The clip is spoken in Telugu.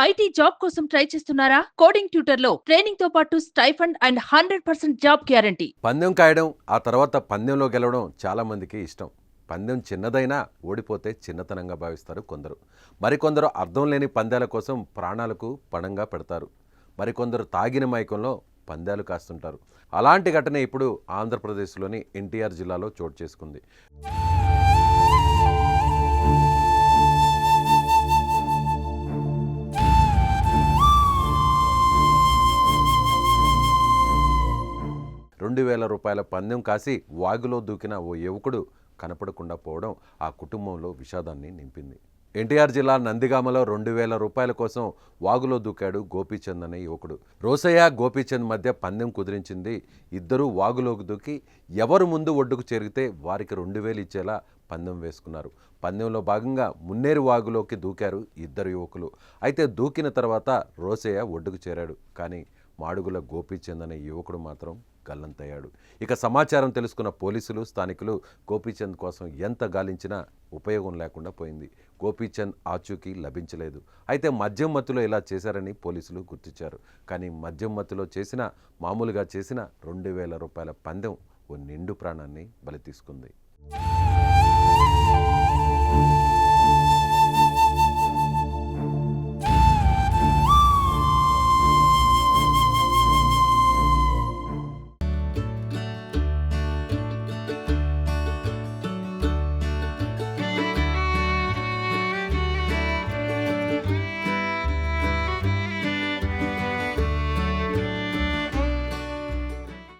ఐటీ జాబ్ కోసం ట్రై చేస్తున్నారా? కోడింగ్ ట్యూటర్లో ట్రైనింగ్తో పాటు stipend and hundred percent job guarantee. పందెం కాయడం ఆ తర్వాత పందెంలో గెలవడం చాలామందికి ఇష్టం. పందెం చిన్నదైనా ఓడిపోతే చిన్నతనంగా భావిస్తారు కొందరు. మరికొందరు అర్థం లేని పందాల కోసం ప్రాణాలకు పణంగా పెడతారు. మరికొందరు తాగిన మైకంలో పందాలు కాస్తుంటారు. అలాంటి ఘటన ఇప్పుడు ఆంధ్రప్రదేశ్లోని ఎన్టీఆర్ జిల్లాలో చోటు చేసుకుంది. రెండు వేల రూపాయల పందెం కాసి వాగులో దూకిన ఓ యువకుడు కనపడకుండా పోవడం ఆ కుటుంబంలో విషాదాన్ని నింపింది. ఎన్టీఆర్ జిల్లా నందిగామలో రెండు వేల రూపాయల కోసం వాగులో దూకాడు గోపీచంద్ అనే యువకుడు. రోసయ్య గోపీచంద్ మధ్య పందెం కుదిరించింది. ఇద్దరూ వాగులోకి దూకి ఎవరు ముందు ఒడ్డుకు చేరిగితే వారికి రెండు వేలు ఇచ్చేలా పందెం వేసుకున్నారు. పందెంలో భాగంగా మున్నేరు వాగులోకి దూకారు ఇద్దరు యువకులు. అయితే దూకిన తర్వాత రోసయ్య ఒడ్డుకు చేరాడు. కానీ మాడుగుల గోపీచంద్ అనే యువకుడు మాత్రం గల్లంతయ్యాడు ఇక సమాచారం తెలుసుకున్న పోలీసులు స్థానికులు గోపీచంద్ కోసం ఎంత గాలించినా ఉపయోగం లేకుండా పోయింది. గోపీచంద్ ఆచూకీ లభించలేదు. అయితే మద్యం మత్తులో ఇలా చేశారని పోలీసులు గుర్తించారు. కానీ మద్యం మత్తులో చేసిన మామూలుగా చేసిన రెండు వేల రూపాయల పందెం ఓ నిండు ప్రాణాన్ని బలి తీసుకుంది.